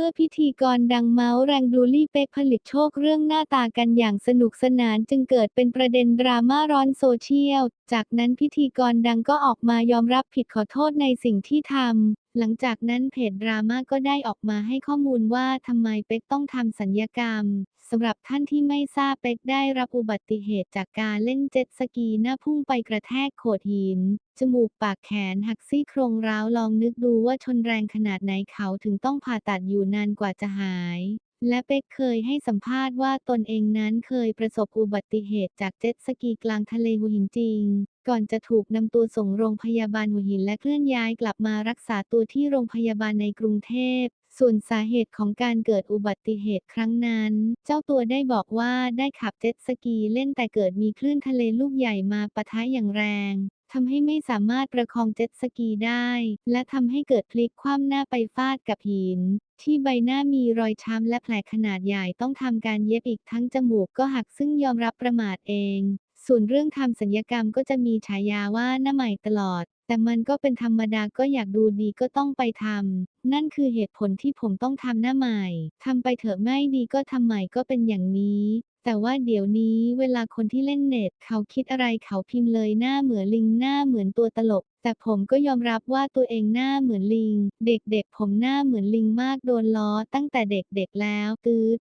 มื่อพิธีกรดังเมาส์แรงบลูลลี่เป๊กผลิตโชคเรื่องหน้าตากันอย่างสนุกสนานจึงเกิดเป็นประเด็นดราม่าร้อนโซเชียล จากนั้นพิธีกรดังก็ออกมายอมรับผิดขอโทษในสิ่งที่ทำ หลังจากนั้นเพจดราม่าก็ได้ออกมาให้ข้อมูลว่าทำไมเป๊กต้องทำสัญญกรรมสำหรับท่านที่ไม่ทราบเป็กได้รับอุบัติเหตุจากการเล่นเจ็ตสกีหน้าพุ่งไปกระแทกโขดหิน จมูกปากแขนหักซี่โครงร้าวลองนึกดูว่าชนแรงขนาดไหนเขาถึงต้องผ่าตัดอยู่นานกว่าจะหาย และเป็กเคยให้สัมภาษณ์ว่าตนเองนั้นเคยประสบอุบัติเหตุจากเจ็ตสกีกลางทะเลหัวหินจริง ก่อนจะถูกนำตัวส่งโรงพยาบาลหัวหินและเคลื่อนย้ายกลับมารักษาตัวที่โรงพยาบาลในกรุงเทพ ส่วนสาเหตุของการเกิดอุบัติเหตุครั้งนั้น เจ้าตัวได้บอกว่าได้ขับเจ็ตสกีเล่นแต่เกิดมีคลื่นทะเลลูกใหญ่มาปะทะอย่างแรง ทำให้ไม่สามารถประคองเจ็ตสกีได้ และทำให้เกิดพลิกคว่ำหน้าไปฟาดกับหิน ที่ใบหน้ามีรอยช้ำและแผลขนาดใหญ่ต้องทำการเย็บอีกทั้งจมูกก็หักซึ่งยอมรับประมาทเอง ส่วนเรื่องทำสัญญกรรมก็จะมีฉายาว่าหน้าใหม่ตลอด แต่มันก็เป็นธรรมดาก็อยากดูดีก็ต้องไปทำนั่นคือเหตุผลที่ผมต้องทำหน้าใหม่ทำไปเถอะไม่ดีก็ทำใหม่ก็เป็นอย่างนี้ แต่ว่าเดี๋ยวนี้เวลาคนที่เล่นเน็ต เขาคิดอะไรเขาพิมพ์เลยหน้าเหมือนลิงหน้าเหมือนตัวตลก แต่ผมก็ยอมรับว่าตัวเองหน้าเหมือนลิง เด็กๆผมหน้าเหมือนลิงมากโดนล้อตั้งแต่เด็กๆแล้วตืด